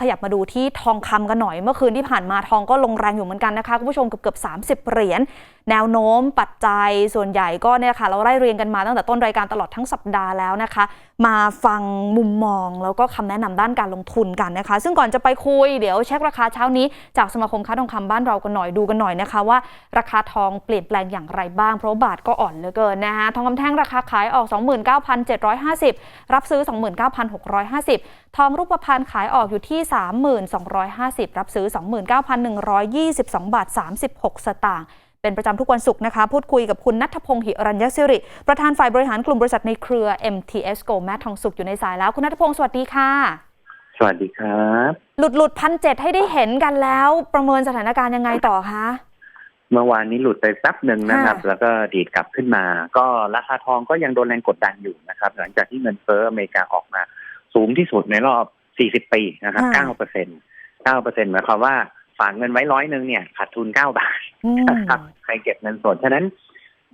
ขยับมาดูที่ทองคำกันหน่อย เมื่อคืนที่ผ่านมาทองก็ลงแรงอยู่เหมือนกันนะคะคุณผู้ชมเกือบเกือบ30เหรียญแนวโน้มปัจจัยส่วนใหญ่ก็เนี่ยค่ะเราไล่เรียงกันมาตั้งแต่ต้นรายการตลอดทั้งสัปดาห์แล้วนะคะ มาฟังมุมมองแล้วก็คำแนะนำด้านการลงทุนกันนะคะ ซึ่งก่อนจะไปคุยเดี๋ยวเช็คราคาเช้านี้จากสมาคมค้าทองคำบ้านเรากันหน่อยดูกันหน่อยนะคะ ว่าราคาทองเปลี่ยนแปลงอย่างไรบ้างเพราะบาทก็อ่อนเหลือเกินนะคะทองคำแท่งราคาขายออก 29,750 รับซื้อ 29,650 ทองรูปพรรณขายออกอยู่ที่30,250 รับซื้อ 29,122 บาท 36 สตางค์เป็นประจำทุกวันศุกร์นะคะ พูดคุยกับคุณนัทพงศ์หิรัญยสิริ ประธานฝ่ายบริหารกลุ่มบริษัทในเครือ MTS Go แมททองสุขอยู่ในสายแล้ว คุณนัทพงศ์สวัสดีค่ะ สวัสดีครับ หลุดหลุดพันเจ็ดให้ได้เห็นกันแล้ว ประเมินสถานการณ์ยังไงต่อคะ เมื่อวานนี้หลุดไปแป๊บหนึ่งนะครับค่ะแล้วก็ดีดกลับขึ้นมา ก็ราคาทองก็ยังโดนแรงกดดันอยู่นะครับ หลังจากที่เงินเฟ้ออเมริกาออกมา สูงที่สุดในรอบ 40ปีนะครับ9เปอร์เซ็นต์9เปอร์เซ็นต์หมายความว่าฝากเงินไว้ร้อยหนึ่งเนี่ยขาดทุน9บาทอืมนะครับใครเก็บเงินสดฉะนั้น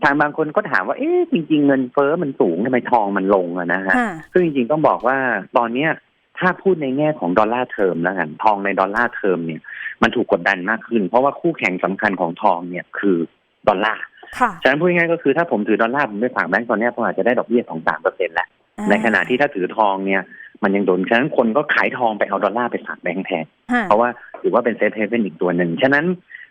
ทางบางคนก็ถามว่า เอ๊ะจริง ๆ เงินเฟ้อมันสูงทำไมทองมันลงอะนะฮะค่ะซึ่งจริงๆต้องบอกว่าตอนเนี้ยถ้าพูดในแง่ของดอลลาร์เทอมแล้วกันทองในดอลลาร์เทอมเนี่ย มันถูกกดดันมากขึ้น เพราะว่าคู่แข่งสำคัญของทองเนี่ยคือดอลลาร์ค่ะฉะนั้นพูดง่ายๆก็คือถ้าผมถือดอลลาร์ผมไปฝากแบงก์ตอนเนี้ยผมอาจจะได้ดอกเบี้ยสองสามเปอร์เซ็นต์แล้วในขณะที่ถ้าถือทองเนี่ย มันยังโดน ฉะนั้นคนก็ขายทองไปเอาดอลลาร์ไปฝากแบงก์แทนค่ะเพราะว่าถือว่าเป็นเซฟเฮเว่นอีกตัวหนึ่ง ฉะนั้น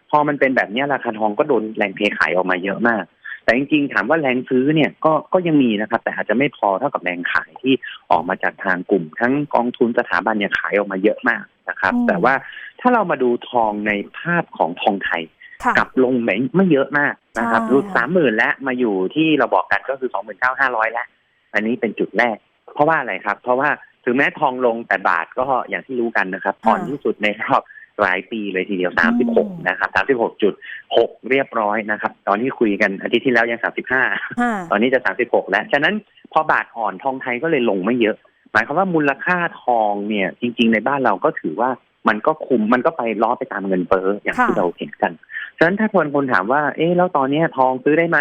พอมันเป็นแบบเนี้ยราคาทองก็โดนแรงเทขายออกมาเยอะมาก แต่จริงๆ ถามว่าแรงซื้อเนี่ยก็ก็ยังมีนะครับ แต่อาจจะไม่พอเท่ากับแรงขายที่ออกมาจากทางกลุ่ม ทั้งกองทุนสถาบันเนี่ยขายออกมาเยอะมากนะครับอืมแต่ว่าถ้าเรามาดูทองในภาพของทองไทยค่ะกลับลงไม่ไม่เยอะมากนะครับใช่รุดสามหมื่นแล้วมาอยู่ที่เราบอกกันก็คือสองหมื่นเก้าห้าร้อยแล้ว อันนี้เป็นจุดแรก เพราะว่าอะไรครับ เพราะว่า ถึงแม้ทองลงแต่บาทก็อย่างที่รู้กันนะครับอ่อนที่สุดในรอบหลายปีเลยทีเดียวสามสิบหกนะครับสามสิบหกจุดหกเรียบร้อยนะครับ ตอนที่คุยกันอาทิตย์ที่แล้วยังสามสิบห้าค่ะตอนนี้จะ 36 แล้ว ฉะนั้นพอบาทอ่อนทองไทยก็เลยลงไม่เยอะ หมายความว่ามูลค่าทองเนี่ย จริง ๆ ในบ้านเราก็ถือว่ามันก็คุมมันก็ไปล้อไปตามเงินเฟ้ออย่างที่ค่ะเราเห็นกัน ฉะนั้นถ้าคนคนถามว่า เอ๊ะแล้วตอนเนี้ยทองซื้อได้ไหม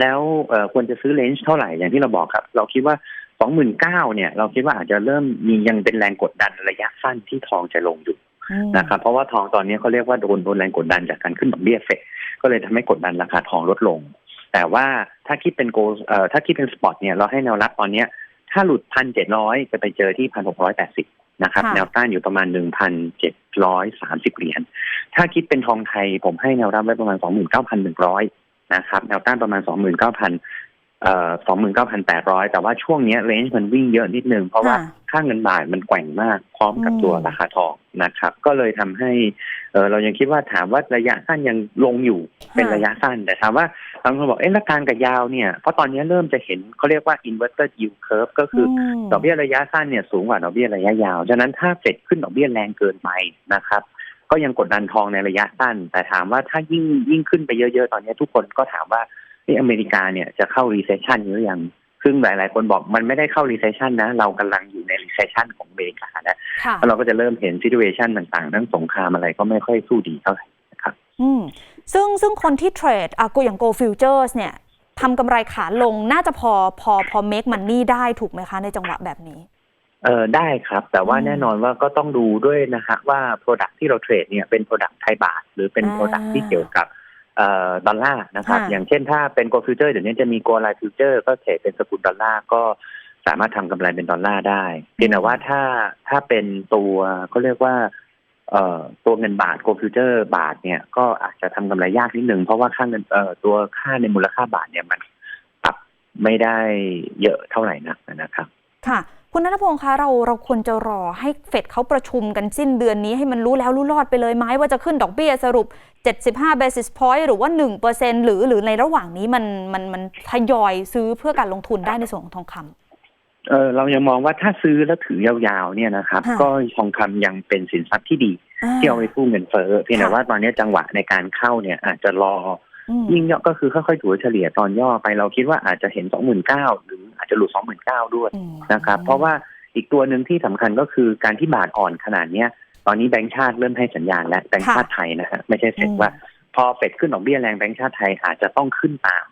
แล้วเอ่อควรจะซื้อเลนจ์เท่าไหร่อย่างที่เราบอกครับ เราคิดว่า 29,000เนี่ย เราคิดว่าอาจจะเริ่มมียังเป็นแรงกดดันระยะสั้นที่ทองจะลงอยู่อืมนะครับเพราะว่าทองตอนนี้เขาเรียกว่าโดนโดนแรงกดดันจากการขึ้นดอกเบี้ยเฟดก็เลยทำให้กดดันราคาทองลดลง แต่ว่าถ้าคิดเป็นโกเอ่อถ้าคิดเป็นสปอตเนี่ยเราให้แนวรับตอนเนี้ยถ้าหลุดพันเจ็ดร้อยจะไปเจอที่พันหกร้อยแปดสิบนะครับค่ะแนวต้านอยู่ประมาณหนึ่งพันเจ็ดร้อยสามสิบเหรียญถ้าคิดเป็นทองไทยผมให้แนวรับไว้ประมาณสองหมื่นเก้าพันหนึ่งร้อยนะครับแนวต้านประมาณสองหมื่นเก้าพันเอ่อ สองหมื่นเก้าพันแปดร้อยแต่ว่าช่วงเนี้เลนจ์มันวิ่งเยอะนิดนึง เพราะว่าค่ะค่าเงินบาทมันแกว่งมากพร้อมกับอืมตัวราคาทองนะครับ ก็เลยทำให้เออเรายังคิดว่าถามว่าระยะสั้นยังลงอยู่เป็นระยะสั้น แต่ถามว่าบางคนบอกเอ๊ะแล้วกลางกับยาวเนี่ย เพราะตอนนี้เริ่มจะเห็นเขาเรียกว่า inverted yield curve ก็คืออมดอกเบี้ยระยะสั้นเนี่ยสูงกว่าดอกเบี้ยระยะยาว ฉะนั้นถ้าเฟดขึ้นดอกเบี้ยแรงเกินไปนะครับก็ยังกดดันทองในระยะสั้น แต่ถามว่าถ้ายิ่งยิ่งขึ้นไปเยอะ ๆ ตอนนี้ทุกคนก็ถามว่า ที่อเมริกาเนี่ยจะเข้า recession หรือยังซึ่งหลาย ๆ คนบอกมันไม่ได้เข้า recession นะ เรากำลังอยู่ใน recession ของอเมริกานะค่ะแล้วเราก็จะเริ่มเห็น situation ต่าง ๆ ทั้งสงครามอะไรก็ไม่ค่อยสู้ดีเท่าไหร่นะครับอืมซึ่งซึ่งคนที่เทรดอะกูอย่าง Go Futures เนี่ยทำกำไรขาลงน่าจะพอพอพอ make money ได้ถูกไหมคะ ในจังหวะแบบนี้ เออได้ครับ แต่ว่าอืมแน่นอนว่าก็ต้องดูด้วยนะฮะว่า Product ที่เราเทรดเนี่ยเป็น Product ไทยบาท หรือเป็นอ่า Product ที่เกี่ยวกับเอ่อ ดอลลาร์นะครับ ค่ะ อย่างเช่นถ้าเป็น Gold Future เดี๋ยวนี้จะมี Gold Line Future ก็เทรดเป็นสกุลดอลลาร์ก็สามารถทำกำไรเป็นดอลลาร์ได้ เพียงแต่ว่าถ้าถ้าเป็นตัวเขาเรียกว่าเอ่อตัวเงินบาท Gold Future บาทเนี่ยก็อาจจะทำกำไรยากนิดนึงเพราะว่าค่าเงินเอ่อตัวค่าในมูลค่าบาทเนี่ยมันปรับไม่ได้เยอะเท่าไหร่นักนะครับ ค่ะ คุณนัทพงศ์คะเราเราควรจะรอให้เฟดเขาประชุมกันสิ้นเดือนนี้ให้มันรู้แล้วรู้รอดไปเลยไหมว่าจะขึ้นดอกเบี้ยสรุป 75 basis point หรือว่า 1%หรือหรือในระหว่างนี้มันมันมันทยอยซื้อเพื่อการลงทุนได้ในส่วนของทองคำเออเรายังมองว่าถ้าซื้อแล้วถือยาวๆเนี่ยนะครับค่ะก็ทองคำยังเป็นสินทรัพย์ที่ดีอ่าที่เอาไปกู้เงินเฟ้อเพียงแต่ค่ะว่าตอนนี้จังหวะในการเข้าเนี่ยอาจจะรออืมยิ่งย่อก็คือค่อยๆถัวเฉลี่ยตอนย่อไปเราคิดว่าอาจจะเห็น29,000หรือ อาจจะหลุด29,000ด้วยอืมนะครับ เพราะว่าอีกตัวหนึ่งที่สำคัญก็คือการที่บาทอ่อนขนาดเนี้ย ตอนนี้แบงก์ชาติเริ่มให้สัญญาณแล้วแบงก์ชาติไทยนะฮะไม่ใช่เฟดอืมว่า พอเฟดขึ้นดอกเบี้ยแรงแบงก์ชาติไทยอาจจะต้องขึ้นตาม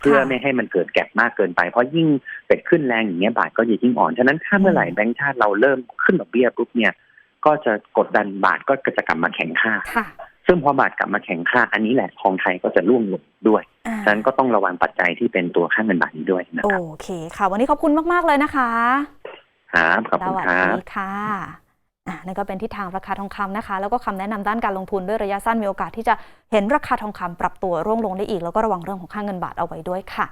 เพื่อไม่ให้มันเกิดแก็บมากเกินไป เพราะยิ่งเฟดขึ้นแรงอย่างเงี้ยบาทก็จะยิ่งอ่อนฉะนั้นถ้าเมื่อไหร่แบงก์ชาติเราเริ่มขึ้นดอกเบี้ยปุ๊บเนี่ยก็จะกดดันบาทก็จะกลับมาแข็งค่าค่ะ ซึ่งพอบาทกลับมาแข็งค่า อันนี้แหละทองไทยก็จะร่วงลงด้วยอ่าฉะนั้นก็ต้องระวังปัจจัยที่เป็นตัวค่าเงินบาทนี้ด้วยนะโอครับเคค่ะวันนี้ขอบคุณมากๆเลยนะคะครับขอบสคุณวัสครับดีค่ะอะนั่นก็เป็นทิศทางราคาทองคำนะคะ แล้วก็คำแนะนำด้านการลงทุนด้วยระยะสั้นมีโอกาสที่จะเห็นราคาทองคำปรับตัวร่วงลงได้อีก แล้วก็ระวังเรื่องของค่าเงินบาทเอาไว้ด้วยค่ะ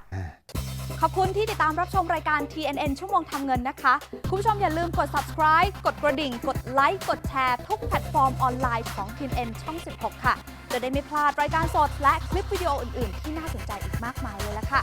ขอบคุณที่ติดตามรับชมรายการ TNN ชั่วโมงทำเงินนะคะ คุณผู้ชมอย่าลืมกด subscribe กดกระดิ่ง กดไลค์กดแชร์ทุกแพลตฟอร์มออนไลน์ของ TNN ช่อง 16 ค่ะ จะได้ไม่พลาดรายการสดและคลิปวิดีโออื่น ๆ ที่น่าสนใจอีกมากมายเลยละค่ะ